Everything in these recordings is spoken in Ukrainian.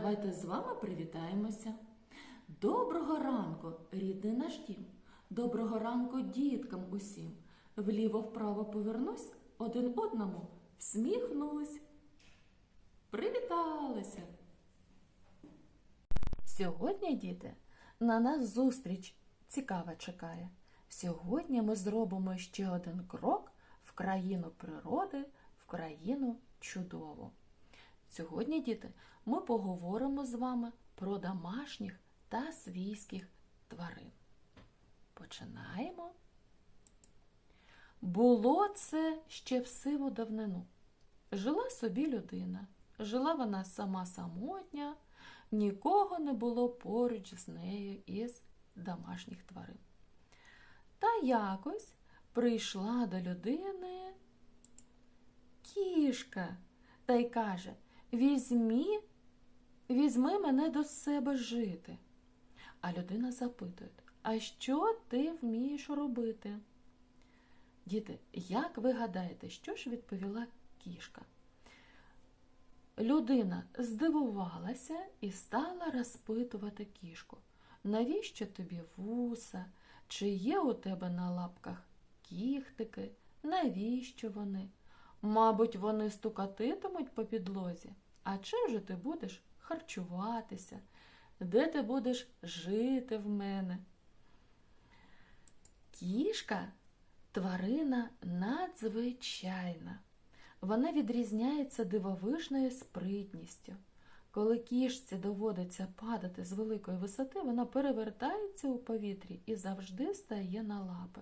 давайте з вами привітаємося. Доброго ранку, рідний наш дім. Доброго ранку діткам усім. Вліво-вправо повернусь, один одному всміхнусь. Привіталися! Сьогодні, діти, на нас зустріч цікава чекає. Сьогодні ми зробимо ще один крок в країну природи, в країну чудову. Сьогодні, діти, ми поговоримо з вами про домашніх та свійських тварин. Починаємо. Було це ще в сиву давнину. Жила собі людина. Жила вона сама самотня, нікого не було поруч з нею із домашніх тварин. Та якось прийшла до людини кішка та й каже: Візьмі, візьми мене до себе жити. А людина запитує, а що ти вмієш робити? Діти, як ви гадаєте, що ж відповіла кішка? Людина здивувалася і стала розпитувати кішку, навіщо тобі вуса, чи є у тебе на лапках кіхтики, навіщо вони? Мабуть, вони стукатитимуть по підлозі. А чим же ти будеш харчуватися? Де ти будеш жити в мене? Кішка тварина надзвичайна. Вона відрізняється дивовижною спритністю. Коли кішці доводиться падати з великої висоти, вона перевертається у повітрі і завжди стає на лапи.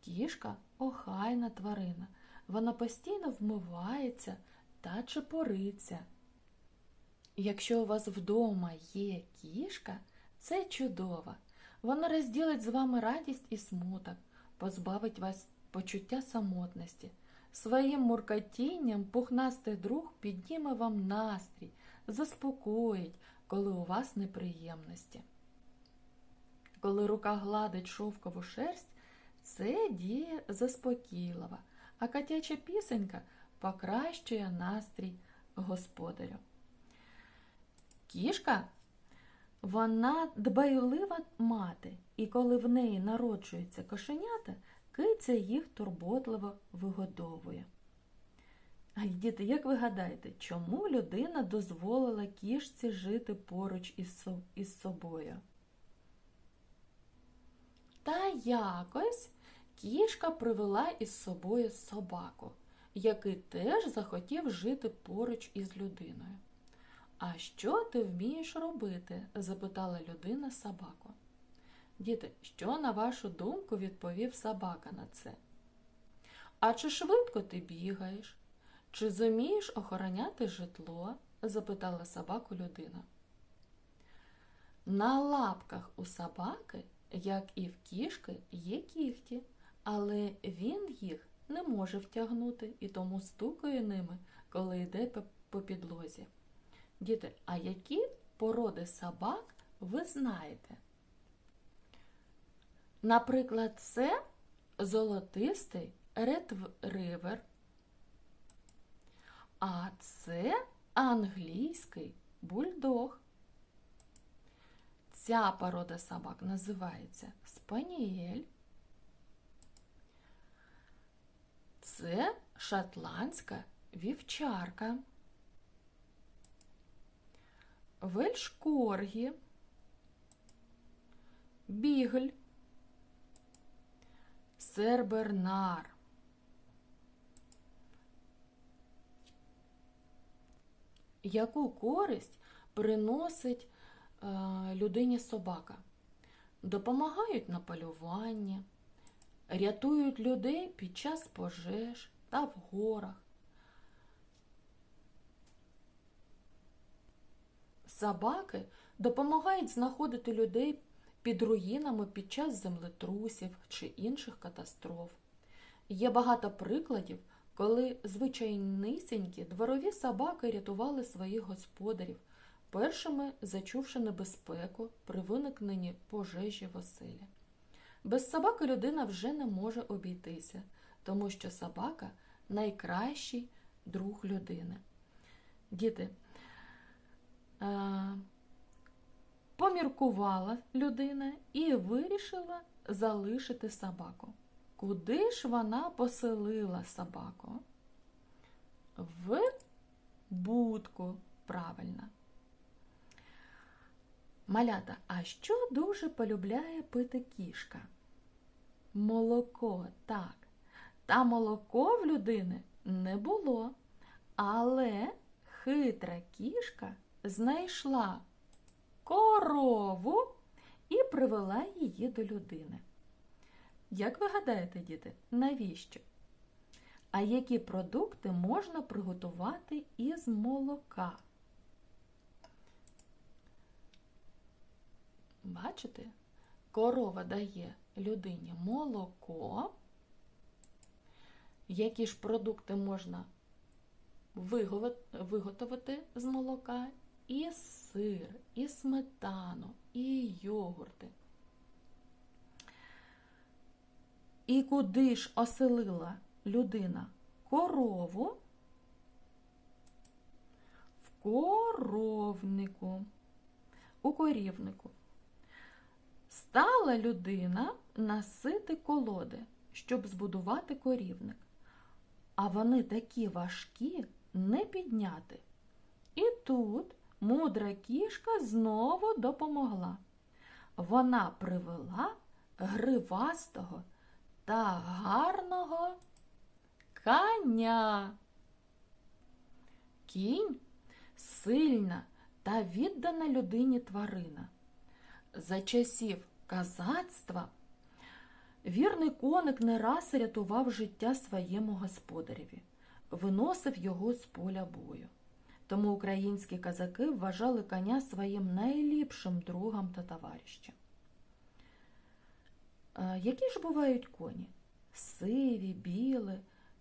Кішка охайна тварина. Вона постійно вмивається та чепориться. Якщо у вас вдома є кішка, це чудово. Вона розділить з вами радість і смуток, позбавить вас почуття самотності. Своїм муркотінням пухнастий друг підніме вам настрій, заспокоїть, коли у вас неприємності. Коли рука гладить шовкову шерсть, це діє заспокійливо, а котяча пісенька покращує настрій господарю. Кішка вона дбайлива мати, і коли в неї народжуються кошенята, киця їх турботливо вигодовує. А діти, як ви гадаєте, чому людина дозволила кішці жити поруч із собою? Та якось кішка привела із собою собаку, який теж захотів жити поруч із людиною. А що ти вмієш робити? запитала людина собаку. Діти, що, на вашу думку, відповів собака на це? А чи швидко ти бігаєш? Чи зумієш охороняти житло? запитала собаку людина. На лапках у собаки, як і в кішки, є кігті, але він їх не може втягнути і тому стукає ними, коли йде по- підлозі. Діти, а які породи собак ви знаєте? Наприклад, це золотистий ретривер, а це англійський бульдог. Ця порода собак називається спанієль. Це шотландська вівчарка. Вельшкоргі, бігль, сербернар. Яку користь приносить е, людині собака? Допомагають на полюванні, рятують людей під час пожеж та в горах. Собаки допомагають знаходити людей під руїнами під час землетрусів чи інших катастроф. Є багато прикладів, коли звичайнисінькі дворові собаки рятували своїх господарів, першими зачувши небезпеку при виникненні пожежі в оселі. Без собаки людина вже не може обійтися, тому що собака найкращий друг людини. Діти, е, поміркувала людина і вирішила залишити собаку. Куди ж вона поселила собаку? В будку, правильно. Малята, а що дуже полюбляє пити кішка? Молоко, так. Та молоко в людини не було, але хитра кішка знайшла корову і привела її до людини. Як ви гадаєте, діти, навіщо? А які продукти можна приготувати із молока? Бачите? Корова дає людині молоко. Які ж продукти можна виготовити з молока? І сир, і сметану, і йогурти. І куди ж оселила людина корову? В коровнику, у корівнику. Стала людина насити колоди, щоб збудувати корівник. А вони такі важкі не підняти. І тут мудра кішка знову допомогла. Вона привела гривастого та гарного коня. Кінь сильна та віддана людині тварина. За часів казацтва вірний коник не раз рятував життя своєму господареві, виносив його з поля бою. Тому українські казаки вважали коня своїм найліпшим другом та товаришем. Які ж бувають коні? Сиві, білі,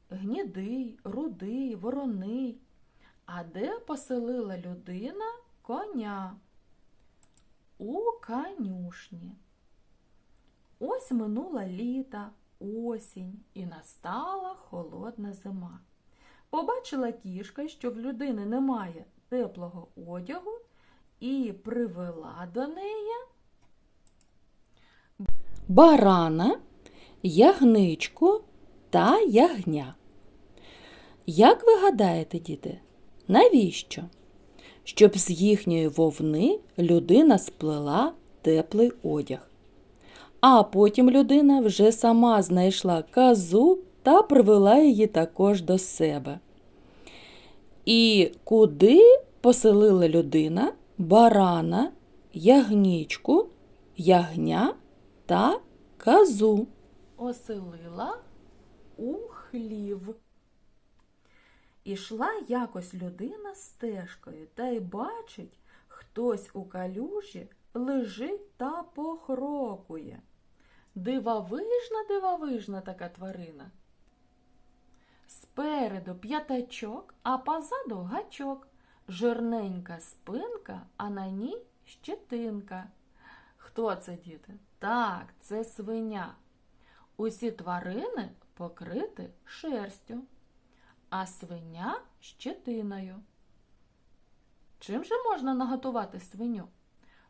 гнідий, рудий, вороний. А де поселила людина коня? У конюшні. Ось минула літа, осінь і настала холодна зима. Побачила кішка, що в людини немає теплого одягу, і привела до неї барана, ягничку та ягня. Як ви гадаєте, діти, навіщо? Щоб з їхньої вовни людина сплела теплий одяг. А потім людина вже сама знайшла казу та привела її також до себе. І куди поселила людина барана, ягнічку, ягня та казу? Оселила у хлів. Ішла якось людина стежкою та й бачить, хтось у калюжі лежить та похрокує. Дивовижна, дивовижна така тварина. Спереду п'ятачок, а позаду гачок, жирненька спинка, а на ній щетинка. Хто це, діти? Так, це свиня. Усі тварини покриті шерстю, а свиня щетиною. Чим же можна наготувати свиню?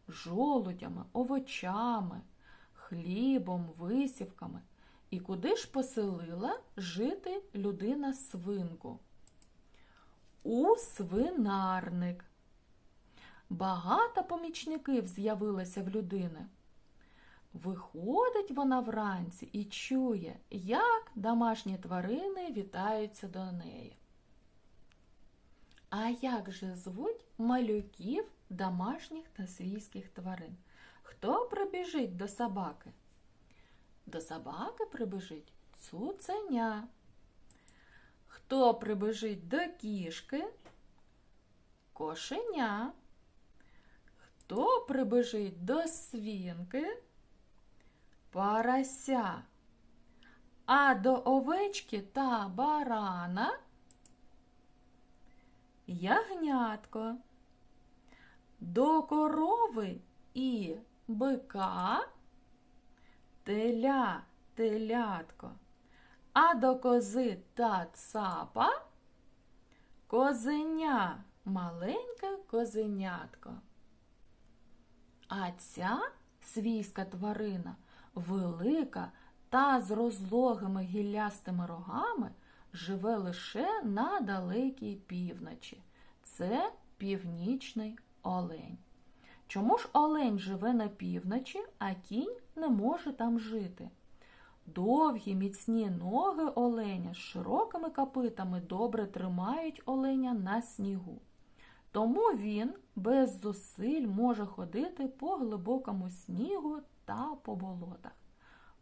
Жолудями, овочами, хлібом, висівками. І куди ж поселила жити людина свинку? У свинарник. Багато помічників з'явилося в людини. Виходить вона вранці і чує, як домашні тварини вітаються до неї. А як же звуть малюків домашніх та свійських тварин? Хто прибіжить до собаки? До собаки прибіжить цуценя. Хто прибіжить до кішки? Кошеня. Хто прибіжить до свінки? Парася. А до овечки та барана ягнятко. До корови і бика теля телятко. А до кози та цапа козеня маленьке козенятко. А ця свійська тварина, велика та з розлогими гіллястими рогами, живе лише на далекій півночі. Це північний олень. Чому ж олень живе на півночі, а кінь не може там жити? Довгі міцні ноги оленя з широкими копитами добре тримають оленя на снігу. Тому він без зусиль може ходити по глибокому снігу та по болотах.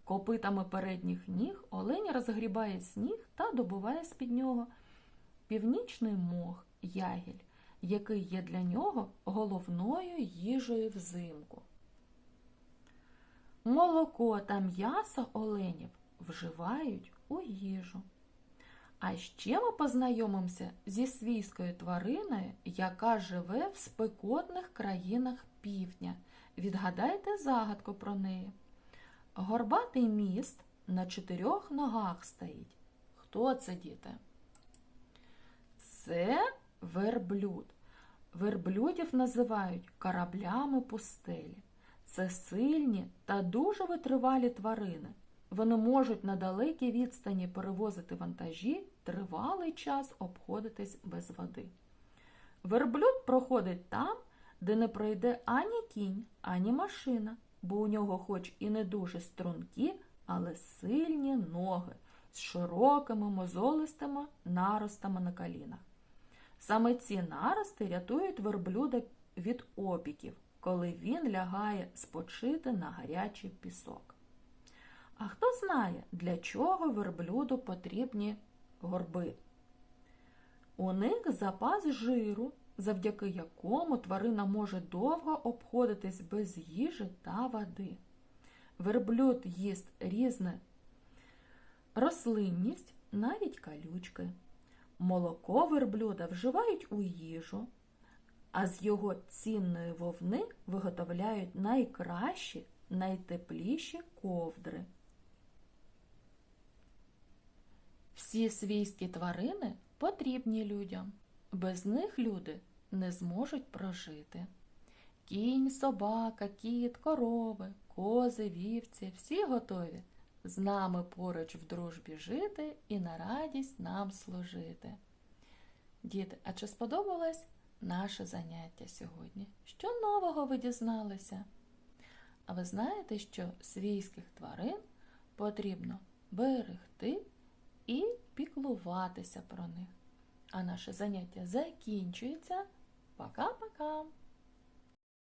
Копитами передніх ніг олень розгрібає сніг та добуває з-під нього північний мох, ягіль, який є для нього головною їжею взимку. Молоко та м'ясо оленів вживають у їжу. А ще ми познайомимося зі свійською твариною, яка живе в спекотних країнах півдня. Відгадайте загадку про неї. Горбатий міст на чотирьох ногах стоїть. Хто це, діти? Це верблюд. Верблюдів називають кораблями пустелі. Це сильні та дуже витривалі тварини. Вони можуть на далекій відстані перевозити вантажі, тривалий час обходитись без води. Верблюд проходить там, де не пройде ані кінь, ані машина, бо у нього хоч і не дуже стрункі, але сильні ноги з широкими мозолистими наростами на колінах. Саме ці нарости рятують верблюда від опіків, коли він лягає спочити на гарячий пісок. А хто знає, для чого верблюду потрібні горби? У них запас жиру, завдяки якому тварина може довго обходитись без їжі та води. Верблюд їсть різне рослинність, навіть калючки. Молоко верблюда вживають у їжу, а з його цінної вовни виготовляють найкращі, найтепліші ковдри. Всі свійські тварини потрібні людям. Без них люди не зможуть прожити. Кінь, собака, кіт, корови, кози, вівці всі готові з нами поруч в дружбі жити і на радість нам служити. Діти, а чи сподобалось наше заняття сьогодні? Що нового ви дізналися? А ви знаєте, що свійських тварин потрібно берегти і піклуватися про них. А наше заняття закінчується. Пока-пока!